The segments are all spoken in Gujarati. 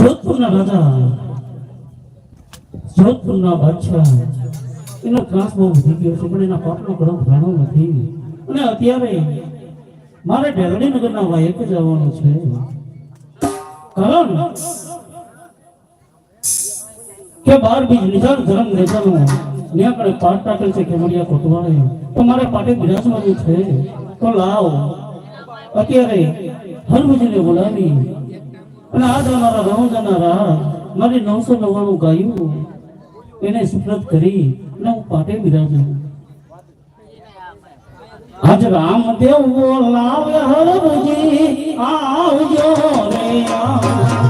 જોધપુરના રાજા, જોધપુરના બાદશાહ, એનો ત્રાસ બહુ વધી ગયો છે, પણ એના પાપનો ક્રમ ઘણો નથી. અને અત્યારે મારે ડેરડી નગરના વાયક જવાનું છે. કારણ કે બાર બીજ નિજાર ધર્મ નેતાનું ત્યાં આપણે પાઠ ટાકેલ છે કેવડિયા કોટવાળે, તો મારે પાટે બિરાજવાનું છે. તો લાવ, અત્યારે હરભુજીને બોલાવી અને આ જનારા રહો જનારા મારી નવસો નવ્વાણું ગાયું એને સુપ્રત કરી અને હું પાટે બિરાજું આજ રામ દેવ બોલાવે હરભુજી આવજો રે આવ.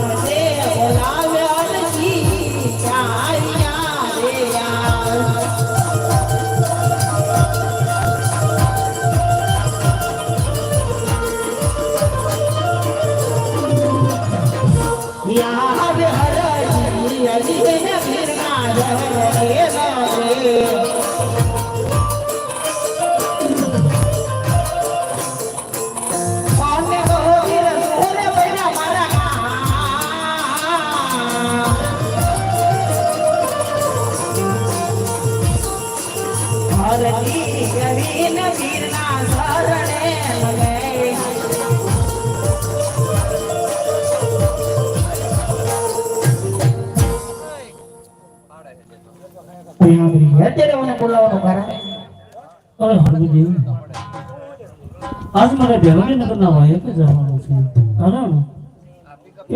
મારે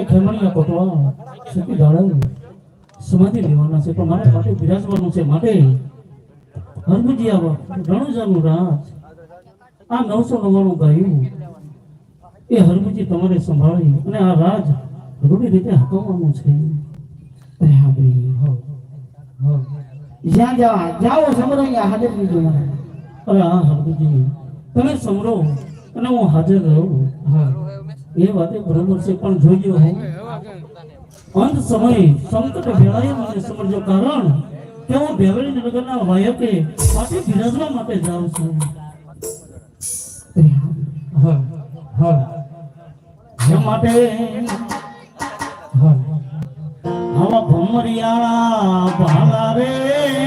ખેમણીયા કોટવા સતી દાડા સમાધિ લેવાના છે, પણ મારે માટે બિરાજવાનું છે માટે. હરભુજી આવા, રણુજાનું રાજ. આ નવસો નવ્વાણું ગાયું એ હરભુજી તમારે સંભાળી અને આ રાજ રૂઢી રીતે હકવવાનું છે. હા ભાઈ હા, હો. જ્યાં જવા જાઓ સમરો અહીંયા હાજર લીધું મને અરે હા સમજી તમે સમરો અને હું હાજર રહું. હા. એ વાતે બરાબર છે, પણ જોજો હું. અંત સમય સંકટ વેળાએ મને સમજો કારણ કે હું ભેવડી નગરના વાયકે પાછી બિરાજવા માટે જાઉં છું. હા હા. એ માટે હા. આવા ભમરિયાળા ભાલા રે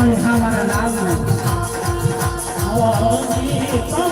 મારા નામ આવો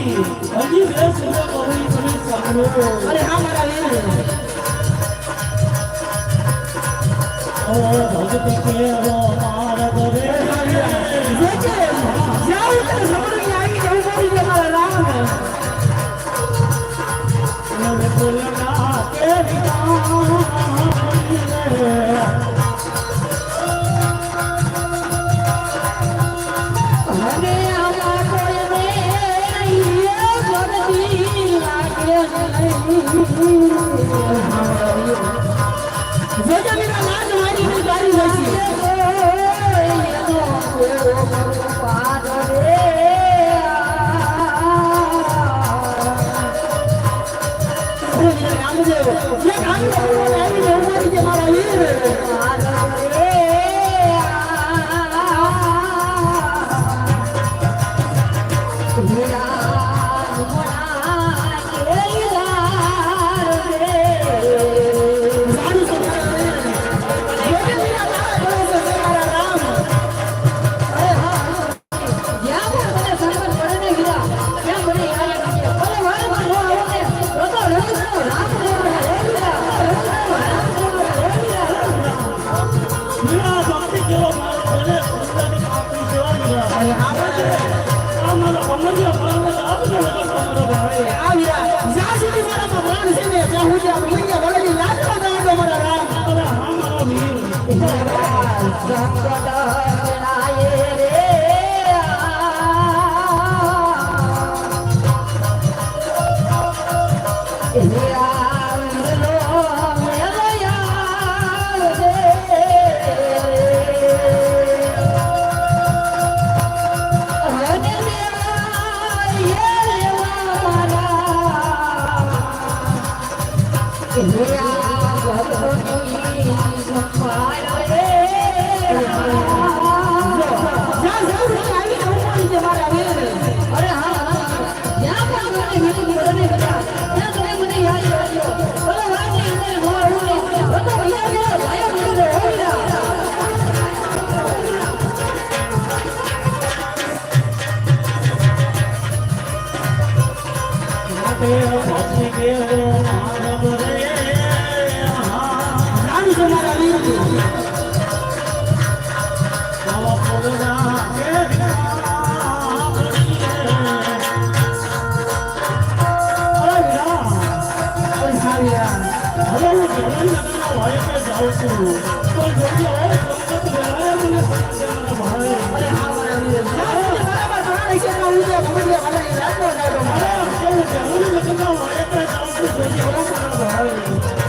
નથી હજી બે સેવા કરવી તમે સાંભળો અરે હા મારા વેલ ઓ, ભગત કે રો, મારા ગોરે જે છે যাবো Santa છે ને ત્યાં સુધી આ ભૂમિકા હું જગન્નાથના વાયકે જાઉં છું. તો જોજો, સંકટ વેળાએ મને સંકટ ભારે. અરે હા મારા વીર જ્યાં સુધી મારામાં પ્રાણ છે ત્યાં સુધી આ ભૂમિકા વળેલી લાજમાં જવાનો મારા અરે, કેવું જગન્નાથના જાઉં છું, જોજો, મારા ભાઈ.